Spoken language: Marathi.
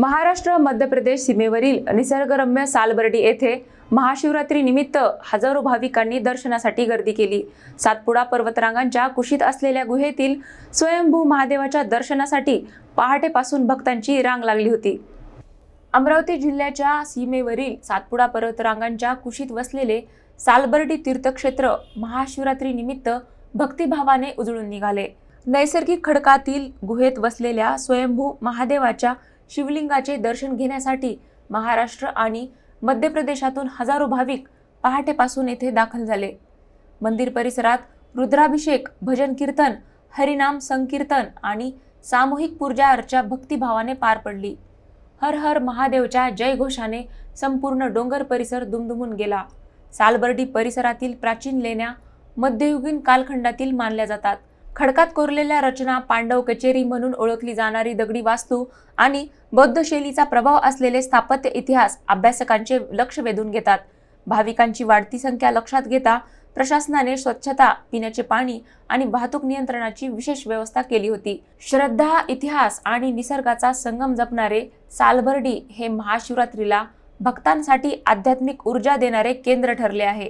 महाराष्ट्र मध्य प्रदेश सीमेवरील निसर्गरम्य सालबर्डी येथे महाशिवरात्री निमित्त हजारो भाविकांनी दर्शनासाठी गर्दी केली. सातपुडा पर्वतरांगांच्या कुशीत असलेल्या गुहेतील स्वयंभू महादेवाच्या दर्शनासाठी पहाटेपासून भक्तांची रांग लागली होती. अमरावती जिल्ह्याच्या सीमेवरील सातपुडा पर्वतरांगांच्या कुशीत वसलेले सालबर्डी तीर्थक्षेत्र महाशिवरात्री निमित्त भक्तिभावाने उजळून निघाले. नैसर्गिक खडकातील गुहेत वसलेल्या स्वयंभू महादेवाच्या शिवलिंगाचे दर्शन घेण्यासाठी महाराष्ट्र आणि मध्य प्रदेशातून हजारो भाविक पहाटेपासून येथे दाखल झाले. मंदिर परिसरात रुद्राभिषेक भजन कीर्तन हरिनाम संकीर्तन आणि सामूहिक पूजा अर्चा भक्तिभावाने पार पडली. हर हर महादेवच्या जयघोषाने संपूर्ण डोंगर परिसर दुमदुमून गेला. सालबर्डी परिसरातील प्राचीन लेण्या मध्ययुगीन कालखंडातील मानल्या जातात. खडकात कोरलेल्या रचना पांडव कचेरी म्हणून ओळखली जाणारी दगडी वास्तू आणि बौद्ध शैलीचा प्रभाव असलेले स्थापत्य इतिहास अभ्यासकांचे लक्ष वेधून घेतात. भाविकांची वाढती संख्या लक्षात घेता प्रशासनाने स्वच्छता पिण्याचे पाणी आणि वाहतूक नियंत्रणाची विशेष व्यवस्था केली होती. श्रद्धा इतिहास आणि निसर्गाचा संगम जपणारे सालबर्डी हे महाशिवरात्रीला भक्तांसाठी आध्यात्मिक ऊर्जा देणारे केंद्र ठरले आहे.